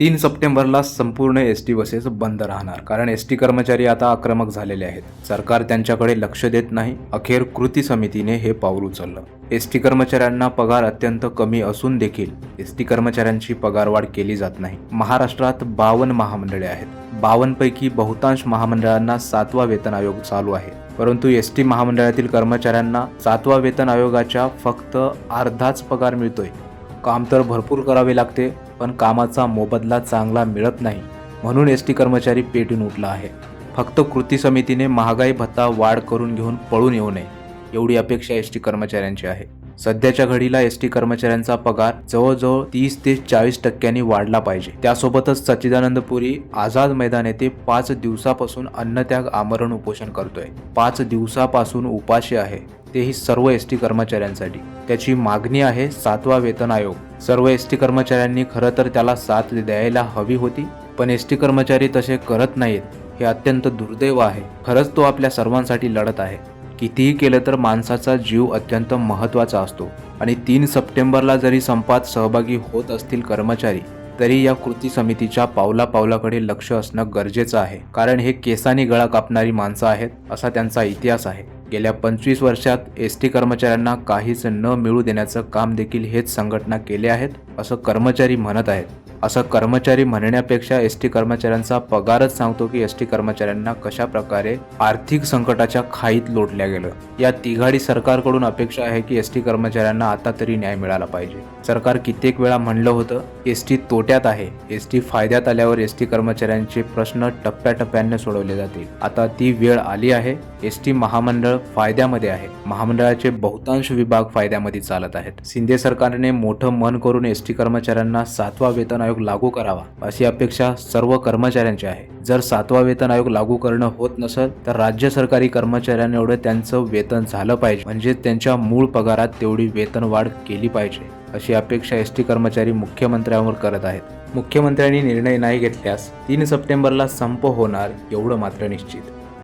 तीन सप्टेंबरला संपूर्ण एस टी बसेस बंद राहणार. कारण एस टी कर्मचारी आता आक्रमक झालेले आहेत. सरकार त्यांच्याकडे लक्ष देत नाही. अखेर कृती समितीने हे पाऊल उचललं. एस टी कर्मचाऱ्यांना पगार अत्यंत कमी असून देखील एस टी कर्मचाऱ्यांची पगारवाढ केली जात नाही. महाराष्ट्रात बावन्न महामंडळे आहेत. बावन्न पैकी बहुतांश महामंडळांना सातवा वेतन आयोग चालू आहे. परंतु एस टी महामंडळातील कर्मचाऱ्यांना सातवा वेतन आयोगाच्या फक्त अर्धाच पगार मिळतोय. काम तर भरपूर करावे लागते पण कामाचा मोबदला चांगला मिळत नाही म्हणून एस टी कर्मचारी पेटून उठला आहे. फक्त कृती समितीने महागाई भत्ता वाढ करून घेऊन पळून येऊ नये एवढी अपेक्षा एस टी कर्मचाऱ्यांची आहे. सध्याच्या घडीला एस टी कर्मचाऱ्यांचा पगार जवळजवळ तीस ते चाळीस टक्क्यांनी वाढला पाहिजे. त्यासोबतच सच्चिदानंद पुरी आझाद मैदान येथे पाच दिवसापासून अन्नत्याग आमरण उपोषण करतोय. पाच दिवसापासून उपाशी आहे. तेही सर्व एस टी कर्मचाऱ्यांसाठी. त्याची मागणी आहे सातवा वेतन आयोग. सर्व एस टी कर्मचाऱ्यांनी खरं तर त्याला साथ द्यायला हवी होती पण एस टी कर्मचारी तसे करत नाहीत हे अत्यंत दुर्दैव आहे. खरंच तो आपल्या सर्वांसाठी लढत आहे. कितीही केलं तर माणसाचा जीव अत्यंत महत्त्वाचा असतो. आणि तीन सप्टेंबरला जरी संपात सहभागी होत असतील कर्मचारी तरी या कृती समितीच्या पावला पावलाकडे लक्ष असणं गरजेचं आहे. कारण हे केसाने गळा कापणारी माणसं आहेत असा त्यांचा इतिहास आहे. गेल्या पंचवीस वर्षात एस टी कर्मचाऱ्यांना काहीच न मिळू देण्याचं काम देखील हेच संघटना केले आहेत. असं कर्मचारी म्हणत आहेत. असं कर्मचारी म्हणण्यापेक्षा एस टी कर्मचाऱ्यांचा पगारच सांगतो की एस टी कर्मचाऱ्यांना कशा प्रकारे आर्थिक संकटाच्या खाईत लोटल्या गेलं. या तिघाडी सरकारकडून अपेक्षा आहे की एस टी कर्मचाऱ्यांना आता तरी न्याय मिळाला पाहिजे. सरकार कित्येक वेळा म्हणलं होतं एस टी तोट्यात आहे. एस टी फायद्यात आल्यावर एस टी कर्मचाऱ्यांचे प्रश्न टप्प्याटप्प्याने सोडवले जातील. आता ती वेळ आली आहे. एस टी महामंडळ फायद्यामध्ये आहे. महामंडळाचे बहुतांश विभाग फायद्यामध्ये चालत आहेत. शिंदे सरकारने मोठं मन करून एस टी कर्मचाऱ्यांना सातवा वेतन आयोग लागू करावा अशी अपेक्षा सर्व कर्मचाऱ्यांची आहे. जर सातवा वेतन आयोग लागू करणं होत नसेल तर राज्य सरकारी कर्मचाऱ्यांना एवढं त्यांचं वेतन झालं पाहिजे. म्हणजे त्यांच्या मूळ पगारात तेवढी वेतन वाढ केली पाहिजे अशी अपेक्षा एस टी कर्मचारी मुख्यमंत्र्यांवर करत आहेत. मुख्यमंत्र्यांनी निर्णय नाही घेतल्यास तीन सप्टेंबरला संप होणार एवढं मात्र निश्चित.